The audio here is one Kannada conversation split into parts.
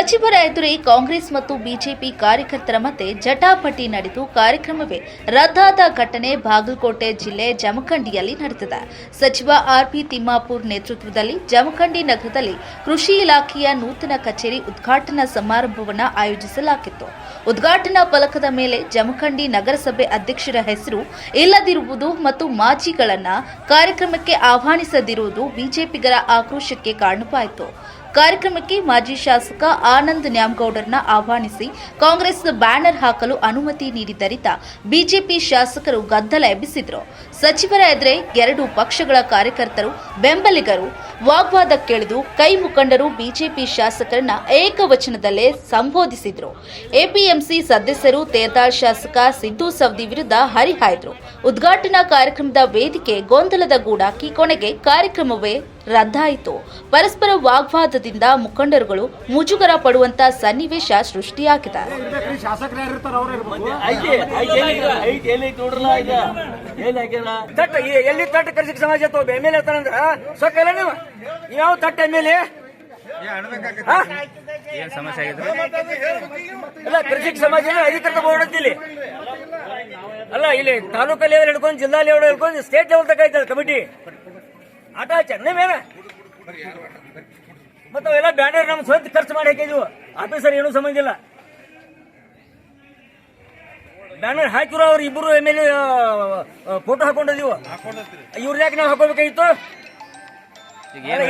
ಸಚಿವರ ಎದುರೇ ಕಾಂಗ್ರೆಸ್ ಮತ್ತು ಬಿಜೆಪಿ ಕಾರ್ಯಕರ್ತರ ಮಧ್ಯೆ ಜಟಾಪಟಿ ನಡೆದು ಕಾರ್ಯಕ್ರಮವೇ ರದ್ದಾದ ಘಟನೆ ಬಾಗಲಕೋಟೆ ಜಿಲ್ಲೆ ಜಮಖಂಡಿಯಲ್ಲಿ ನಡೆದಿದೆ. ಸಚಿವ ಆರ್ಪಿ ತಿಮ್ಮಾಪುರ್ ನೇತೃತ್ವದಲ್ಲಿ ಜಮಖಂಡಿ ನಗರದಲ್ಲಿ ಕೃಷಿ ಇಲಾಖೆಯ ನೂತನ ಕಚೇರಿ ಉದ್ಘಾಟನಾ ಸಮಾರಂಭವನ್ನು ಆಯೋಜಿಸಲಾಗಿತ್ತು. ಉದ್ಘಾಟನಾ ಫಲಕದ ಮೇಲೆ ಜಮಖಂಡಿ ನಗರಸಭೆ ಅಧ್ಯಕ್ಷರ ಹೆಸರು ಇಲ್ಲದಿರುವುದು ಮತ್ತು ಮಾಜಿಗಳನ್ನ ಕಾರ್ಯಕ್ರಮಕ್ಕೆ ಆಹ್ವಾನಿಸದಿರುವುದು ಬಿಜೆಪಿಗರ ಆಕ್ರೋಶಕ್ಕೆ ಕಾರಣವಾಯಿತು. ಕಾರ್ಯಕ್ರಮಕ್ಕೆ ಮಾಜಿ ಶಾಸಕ ಆನಂದ್ ನ್ಯಾಮಗೌಡರನ್ನ ಆಹ್ವಾನಿಸಿ ಕಾಂಗ್ರೆಸ್ ಬ್ಯಾನರ್ ಹಾಕಲು ಅನುಮತಿ ನೀಡಿದ್ದರಿಂದ ಬಿಜೆಪಿ ಶಾಸಕರು ಗದ್ದಲ ಎಬ್ಬಿಸಿದ್ರು. ಸಚಿವರ ಎದುರೇ ಎರಡು ಪಕ್ಷಗಳ ಕಾರ್ಯಕರ್ತರು ಬೆಂಬಲಿಗರು. ವಾಗ್ವಾದಕ್ಕಿಳಿದು ಕೈ ಮುಖಂಡರು ಬಿಜೆಪಿ ಶಾಸಕರನ್ನ ಏಕವಚನದಲ್ಲೇ ಸಂಬೋಧಿಸಿದ್ರು. ಎಪಿಎಂಸಿ ಸದಸ್ಯರು ತೇತಾಳ್ ಶಾಸಕ ಸಿದ್ದು ಸವದಿ ವಿರುದ್ಧ ಹರಿಹಾಯ್ದರು. ಉದ್ಘಾಟನಾ ಕಾರ್ಯಕ್ರಮದ ವೇದಿಕೆ ಗೊಂದಲದ ಗೂಡಾಕಿ ಕೊನೆಗೆ ಕಾರ್ಯಕ್ರಮವೇ ರದ್ದಾಯಿತು. ಪರಸ್ಪರ ವಾಗ್ವಾದದಿಂದ ಮುಖಂಡರುಗಳು ಮುಜುಗರ ಪಡುವಂತ ಸನ್ನಿವೇಶ ಸೃಷ್ಟಿಯಾಗಿದೆ. ಎಲ್ಲಿ ಹಾಕ್ಯಾರ ತಟ್ಟ ಎ- ಎಲ್ಲಿ ತಟ್ಟ ಕರ್ಸಿಕ ಸಮಾಜ ಎತ್ತೋ ಎಂ ಎಲ್ ಎ ಸೊಕ್ಕಲ್ಲ ನೀವು? ಯಾವ ತಟ್ಟ ಎಂ ಎಲ್ ಎ? ಏನ್ ಸಮಸ್ಯೆ ಆಗಿದ್ರು? ಅಲ್ಲ ಕೃಷಿಕ ಸಮಾಜ ಅಧಿಕೃತ ಬೋರ್ಡ್ ಇಲ್ಲಿ? ಅಲ್ಲ ಇಲ್ಲಿ ತಾಲೂಕು ಲೆವೆಲ್ ಹಿಡ್ಕೊಂಡು ಜಿಲ್ಲಾ ಲೆವೆಲ್ ಹಿಡ್ಕೊಂಡು ಸ್ಟೇಟ್ ಲೆವೆಲ್ ತಕ ಐತಲ್ಲ ಕಮಿಟಿ? ಆಟ ಚೆನ್ನೈ ಮೇಲೆ ಮತ್ತೆ ಅವೆಲ್ಲ ಬ್ಯಾನರ್ ನಮ್ ಸ್ವಂತ ಖರ್ಚು ಮಾಡಿ ಹಾಕಿದ್ವು. ಆಫೀಸರ್ ಏನೂ ಸಂಬಂಧ ಇಲ್ಲ. ಬ್ಯಾನರ್ ಹಾಕಿರೋ ಅವ್ರ ಇಬ್ಬರು ಎಂ ಎಲ್ ಎ ಫೋಟೋ ಹಾಕೊಂಡಿದೀವು ಇವ್ರ ಯಾಕೆ ನಾವು ಹಾಕೋಬೇಕಾಗಿತ್ತು ಏನ್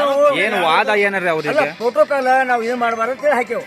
ನಾವು ಏನು ವಾದ ಏನಾರ ಫೋಟೋ ನಾವು ಏನ್ ಮಾಡಬಾರ್ದು ಅಂತ ಹೇಳಿ ಹಾಕ್ಯವು.